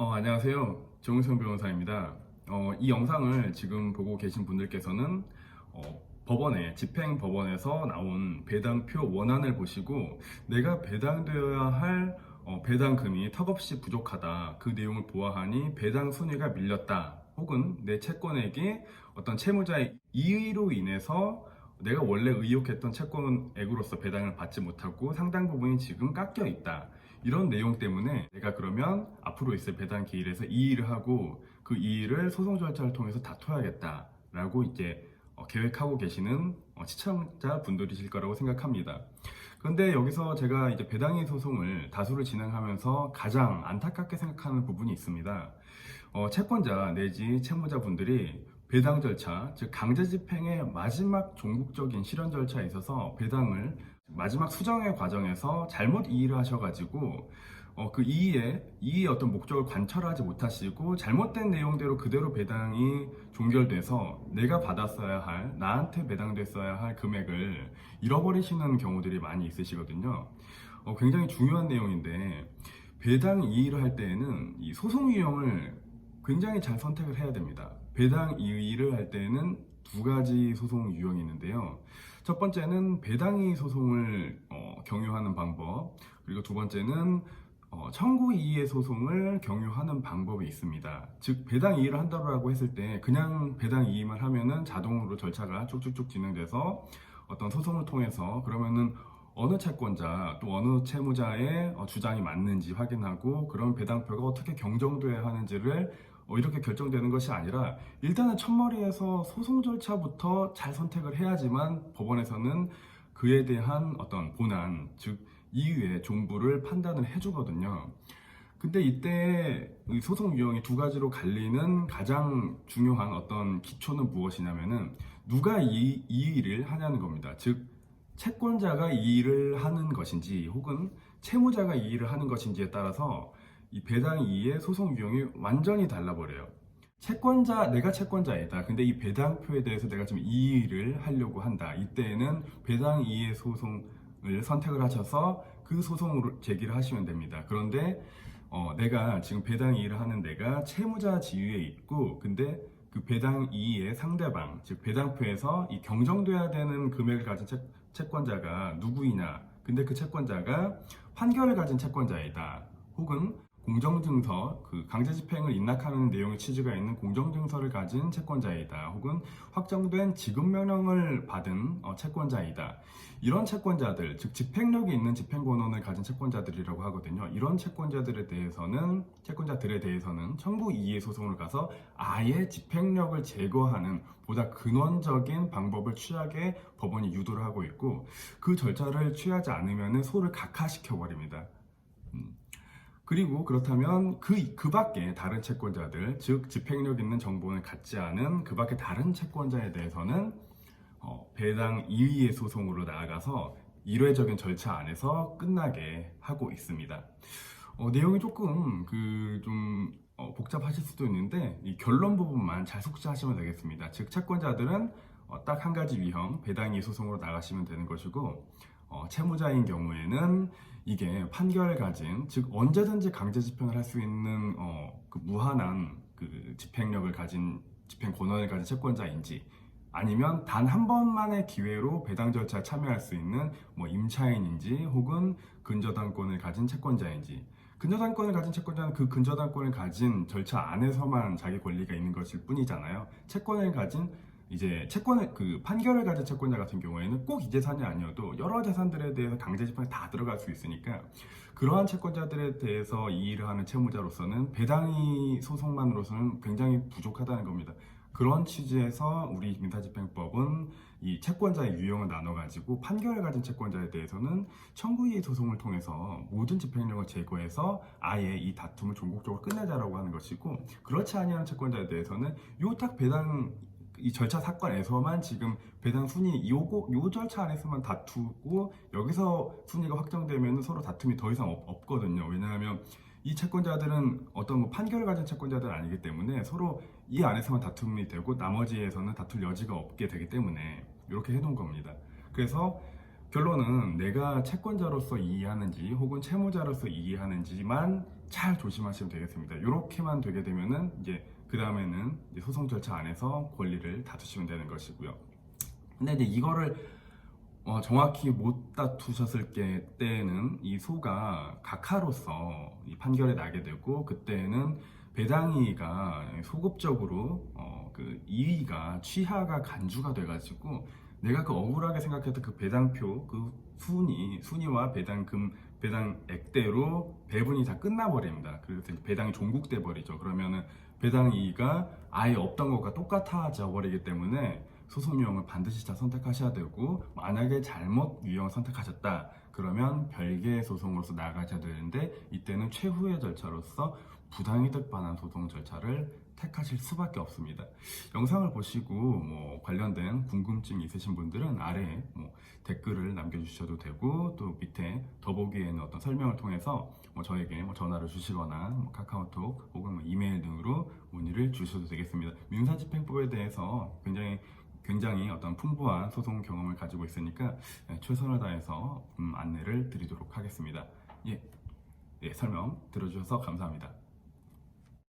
어, 안녕하세요. 정우성 변호사입니다. 어, 이 영상을 지금 보고 계신 분들께서는 어, 법원에 집행 법원에서 나온 배당표 원안을 보시고 내가 배당되어야 할 어, 배당금이 턱없이 부족하다. 그 내용을 보아하니 배당 순위가 밀렸다. 혹은 내 채권액이 어떤 채무자의 이의로 인해서 내가 원래 의혹했던 채권액으로서 배당을 받지 못하고 상당 부분이 지금 깎여 있다. 이런 내용 때문에 내가 그러면 앞으로 있을 배당 기일에서 이의를 하고 그 이의를 소송 절차를 통해서 다퉈야겠다라고 이제 어, 계획하고 계시는 어, 시청자 분들이실 거라고 생각합니다. 그런데 여기서 제가 이제 배당의 소송을 다수를 진행하면서 가장 안타깝게 생각하는 부분이 있습니다. 어, 채권자 내지 채무자 분들이 배당 절차, 즉 강제 집행의 마지막 종국적인 실현 절차에 있어서 배당을 마지막 수정의 과정에서 잘못 이의를 하셔가지고 어, 그 이의의 이의의 어떤 목적을 관철하지 못하시고 잘못된 내용대로 그대로 배당이 종결돼서 내가 받았어야 할 나한테 배당됐어야 할 금액을 잃어버리시는 경우들이 많이 있으시거든요. 어, 굉장히 중요한 내용인데 배당 이의를 할 때에는 이 소송 유형을 굉장히 잘 선택을 해야 됩니다. 배당 이의를 할 때에는 두 가지 소송 유형이 있는데요. 첫 번째는 배당이의 소송을 어, 경유하는 방법, 그리고 두 번째는 어, 청구 이의 소송을 경유하는 방법이 있습니다. 즉 배당 이의를 한다고 했을 때 그냥 배당 이의만 하면은 자동으로 절차가 쭉쭉쭉 진행돼서 어떤 소송을 통해서 그러면은 어느 채권자 또 어느 채무자의 어, 주장이 맞는지 확인하고 그런 배당표가 어떻게 경정돼야 하는지를 어, 이렇게 결정되는 것이 아니라 일단은 첫머리에서 소송 절차부터 잘 선택을 해야지만 법원에서는 그에 대한 어떤 본안, 즉 이유의 종부를 판단을 해주거든요. 근데 이때 이 소송 유형이 두 가지로 갈리는 가장 중요한 어떤 기초는 무엇이냐면은 누가 이, 이 일을 하냐는 겁니다. 즉 채권자가 이 일을 하는 것인지 혹은 채무자가 이 일을 하는 것인지에 따라서 이 배당 이의 소송 유형이 완전히 달라버려요. 채권자, 내가 채권자이다. 근데 이 배당표에 대해서 내가 지금 이의를 하려고 한다. 이때에는 배당 이의 소송을 선택을 하셔서 그 소송으로 제기를 하시면 됩니다. 그런데 어, 내가 지금 배당 이의를 하는 내가 채무자 지위에 있고, 근데 그 배당 이의의 상대방, 즉 배당표에서 이 경정돼야 되는 금액을 가진 채, 채권자가 누구이냐. 근데 그 채권자가 판결을 가진 채권자이다. 혹은 공정증서, 그 강제집행을 인락하는 내용의 취지가 있는 공정증서를 가진 채권자이다. 혹은 확정된 지급명령을 받은 어, 채권자이다. 이런 채권자들, 즉 집행력이 있는 집행권원을 가진 채권자들이라고 하거든요. 이런 채권자들에 대해서는 채권자들에 대해서는 청구 이의 소송을 가서 아예 집행력을 제거하는 보다 근원적인 방법을 취하게 법원이 유도를 하고 있고 그 절차를 취하지 않으면 소를 각하시켜 버립니다. 그리고 그렇다면 그, 그 밖에 다른 채권자들, 즉 집행력 있는 정보를 갖지 않은 그 밖에 다른 채권자에 대해서는 어, 배당 이의의 소송으로 나아가서 일회적인 절차 안에서 끝나게 하고 있습니다. 어, 내용이 조금 그좀 어, 복잡하실 수도 있는데 이 결론 부분만 잘 숙지하시면 되겠습니다. 즉 채권자들은 어, 딱한 가지 위험 배당 이의 소송으로 나가시면 되는 것이고 어, 채무자인 경우에는 이게 판결을 가진 즉 언제든지 강제 집행을 할 수 있는 어, 그 무한한 그 집행력을 가진 집행 권한을 가진 채권자인지 아니면 단 한 번만의 기회로 배당 절차에 참여할 수 있는 뭐 임차인인지 혹은 근저당권을 가진 채권자인지 근저당권을 가진 채권자는 그 근저당권을 가진 절차 안에서만 자기 권리가 있는 것일 뿐이잖아요. 채권을 가진 이제 채권을 그 판결을 가진 채권자 같은 경우에는 꼭 이 재산이 아니어도 여러 재산들에 대해서 강제 집행이 다 들어갈 수 있으니까 그러한 채권자들에 대해서 이의를 하는 채무자로서는 배당이 소송만으로서는 굉장히 부족하다는 겁니다. 그런 취지에서 우리 민사집행법은 이 채권자의 유형을 나눠가지고 판결을 가진 채권자에 대해서는 청구이의 소송을 통해서 모든 집행력을 제거해서 아예 이 다툼을 종국적으로 끝내자라고 하는 것이고 그렇지 아니한 채권자에 대해서는 요딱 배당 이 절차 사건에서만 지금 배당 순위 요거 요 절차 안에서만 다투고 여기서 순위가 확정되면 서로 다툼이 더 이상 없, 없거든요. 왜냐하면 이 채권자들은 어떤 뭐 판결을 가진 채권자들 아니기 때문에 서로 이 안에서만 다툼이 되고 나머지에서는 다툴 여지가 없게 되기 때문에 이렇게 해놓은 겁니다. 그래서 결론은 내가 채권자로서 이해하는지 혹은 채무자로서 이해하는지만 잘 조심하시면 되겠습니다. 이렇게만 되게 되면은 이제 그 다음에는 소송 절차 안에서 권리를 다투시면 되는 것이고요. 근데 이제 이거를 어, 정확히 못 다투셨을 게- 때에는 이 소가 각하로서 이 판결에 나게 되고 그때는 배당이가 소급적으로 어, 그 이의가 취하가 간주가 돼가지고 내가 그 억울하게 생각했던 그 배당표 그 순위 순위와 배당금 배당 액대로 배분이 다 끝나버립니다. 그래서 배당이 종국돼 버리죠. 그러면은 배당 이의가 아예 없던 것과 똑같아져 버리기 때문에 소송 유형을 반드시 다 선택하셔야 되고 만약에 잘못 유형을 선택하셨다 그러면 별개의 소송으로서 나아가셔야 되는데 이때는 최후의 절차로서 부당이득 반환 소송 절차를 택하실 수밖에 없습니다. 영상을 보시고 뭐 관련된 궁금증이 있으신 분들은 아래에 뭐 댓글을 남겨주셔도 되고 또 밑에 더보기에는 어떤 설명을 통해서 뭐 저에게 뭐 전화를 주시거나 뭐 카카오톡 혹은 뭐 이메일 등으로 문의를 주셔도 되겠습니다. 민사집행법에 대해서 굉장히 굉장히 어떤 풍부한 소송 경험을 가지고 있으니까 예, 최선을 다해서 음, 안내를 드리도록 하겠습니다. 예, 예, 설명 들어주셔서 감사합니다.